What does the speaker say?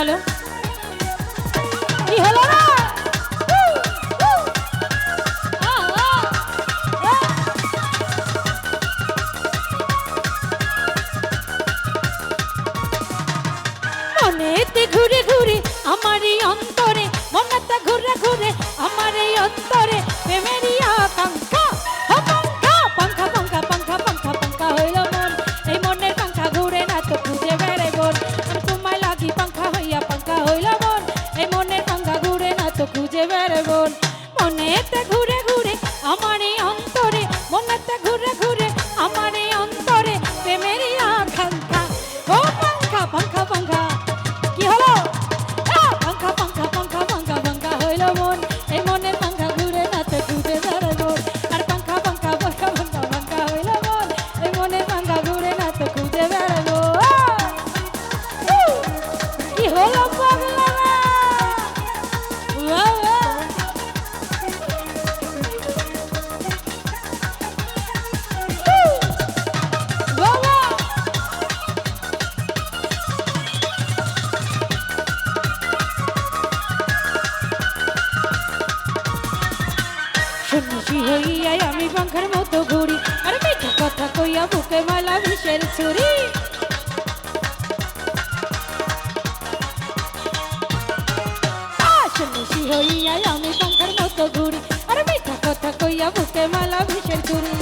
হলো? কি হলো মনেতে ঘুরে ঘুরে এই অন্তরে মনটা ঘুরে ঘুরে আমার এই অন্তরে espectáculo. সন্ন্যাসী হইয়াই আমি পাখার মতো ঘুরি। আর মিঠা কথা কইয়া বুকে মালা বিষের ছুরি। সন্ন্যাসী হইয়াই আমি পাখার মতো ঘুরি। আর মিঠা কথা কইয়া বুকে মালা বিষের ছুরি।